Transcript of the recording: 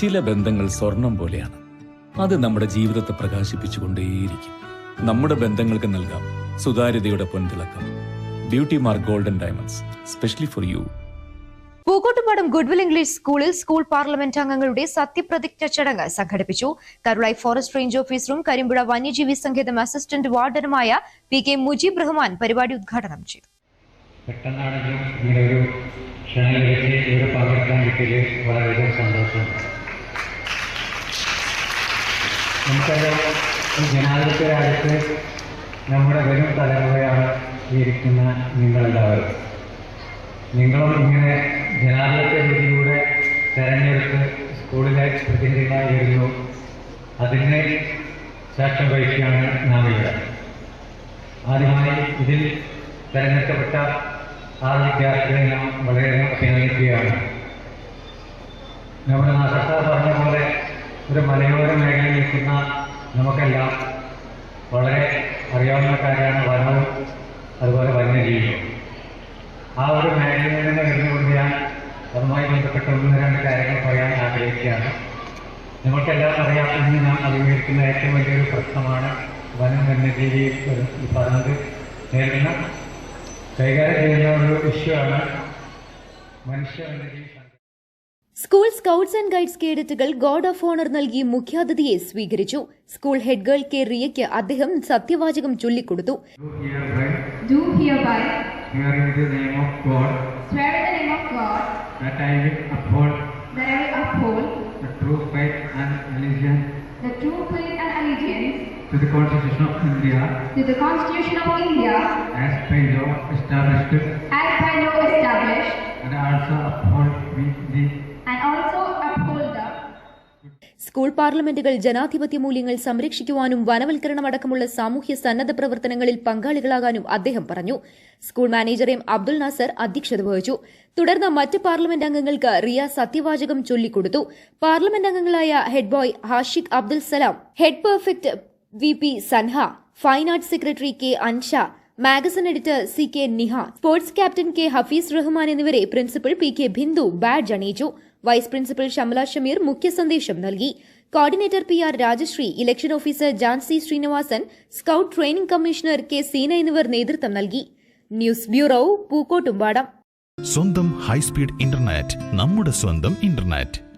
ചില ബന്ധങ്ങൾ സ്വർണം പോലെയാണ്. അത് നമ്മുടെ ജീവിതത്തെ പ്രകാശിപ്പിച്ചുകൊണ്ടേയിരിക്കും. നമ്മുടെ ബന്ധങ്ങൾക്ക് നൽകാം സുതാര്യതയുടെ പൊൻതിളക്കം. Beauty mark golden diamonds specially for you Pookkottupadam goodwill English സ്കൂളിൽ സ്കൂൾ പാർലമെന്റ് അംഗങ്ങളുടെ സത്യപ്രതിജ്ഞ ചടങ്ങ് സംഘടിപ്പിച്ചു. കരുളായി ഫോറസ്റ്റ് റേഞ്ച് ഓഫീസറും കരിമ്പുഴ വന്യജീവി സങ്കേതം അസിസ്റ്റന്റ് വാർഡനുമായ പി കെ മുജീബ് റഹ്മാൻ പരിപാടി ഉദ്ഘാടനം ചെയ്തു. പെട്ടെന്നാണെങ്കിലും ഇങ്ങനെ ഒരു ക്ഷണം ലഭിച്ച് ഇവിടെ പങ്കെടുക്കാൻ കിട്ടിയതിൽ വളരെയധികം സന്തോഷമുണ്ട് നമുക്കറിയാം ജനാധിപത്യ രാജ്യത്ത് നമ്മുടെ വരും തലമുറയാണ് ഇരിക്കുന്ന നിങ്ങളെല്ലാവരും. നിങ്ങളും ഇങ്ങനെ ജനാധിപത്യ രീതിയിലൂടെ തെരഞ്ഞെടുത്ത് സ്കൂളിലെ പ്രതിനിധികളായി വരുന്നു. അതിന് സാക്ഷ്യം വഹിക്കുകയാണ് നാം ഇവിടെ. ആദ്യമായി ഇതിൽ തിരഞ്ഞെടുക്കപ്പെട്ട ആ വിദ്യാർത്ഥികളെ നാം വളരെയധികം അഭിനന്ദിക്കുകയാണ്. നമ്മുടെ പോലെ ഒരു മലയോര മേഖലയിൽ നിൽക്കുന്ന നമുക്കെല്ലാം വളരെ അറിയാവുന്ന കാര്യമാണ് വനവും അതുപോലെ വന്യജീവികളും ആ ഒരു മേഖലയിൽ നിന്ന് വരുന്നുകൊണ്ട് ഞാൻ അതുമായി ബന്ധപ്പെട്ട ഒന്ന് രണ്ട് കാര്യങ്ങൾ പറയാൻ ആഗ്രഹിക്കുകയാണ്. നമുക്കെല്ലാം അറിയാം ഇന്ന് നാം അഭിമുഖീകരിക്കുന്ന ഏറ്റവും വലിയൊരു പ്രശ്നമാണ് വനം വന്യജീവി പറഞ്ഞത് നേരിടുന്ന. കൈകാര്യം ചെയ്യുന്ന ഒരു ഇഷ്യൂ ആണ് മനുഷ്യ വന്യജീവി. സ്കൂൾ സ്കൗട്ട്സ് ആൻഡ് ഗൈഡ്സ് കേഡറ്റുകൾ ഗോഡ് ഓഫ് ഓണർ നൽകി മുഖ്യാതിഥിയെ സ്വീകരിച്ചു സ്കൂൾ ഹെഡ് ഗേൾ കെ റിയയ്ക്ക് അദ്ദേഹം സത്യവാചകം ചൊല്ലിക്കൊടുത്തു Do hereby do hereby in the name of God swear in the name of God that I will uphold that I will uphold the true and allegiance the true faith and allegiance to the Constitution of India to the Constitution of India as by law established as by law established and also uphold with the school പാർലമെന്റുകൾ ജനാധിപത്യ മൂല്യങ്ങൾ സംരക്ഷിക്കുവാനും വനവൽക്കരണമടക്കമുള്ള സാമൂഹ്യ സന്നദ്ധ പ്രവർത്തനങ്ങളിൽ പങ്കാളികളാകാനും അദ്ദേഹം പറഞ്ഞു. School manager M Abdul Nasar അധ്യക്ഷത വഹിച്ചു. തുടർന്ന് മറ്റ് പാർലമെന്റ് അംഗങ്ങൾക്ക് റിയ സത്യവാചകം ചൊല്ലിക്കൊടുത്തു. പാർലമെന്റ് അംഗങ്ങളായ head boy Hashiq Abdul Salam head prefect V P Sanha fine arts secretary K Ansha magazine editor C K Niha sports captain K Hafeez Rahman എന്നിവരെ principal P K Bindu badge അണിയിച്ചു. Vice principal Shamala Shameer മുഖ്യ സന്ദേശം നൽകി. Coordinator P R Rajashree election officer Jancy Srinivasan scout training commissioner K Seena എന്നിവർ നേതൃത്വം നൽകി. News bureau Pookkottumpadam. സ്വന്തം high speed internet നമ്മുടെ സ്വന്തം ഇന്റർനെറ്റ്.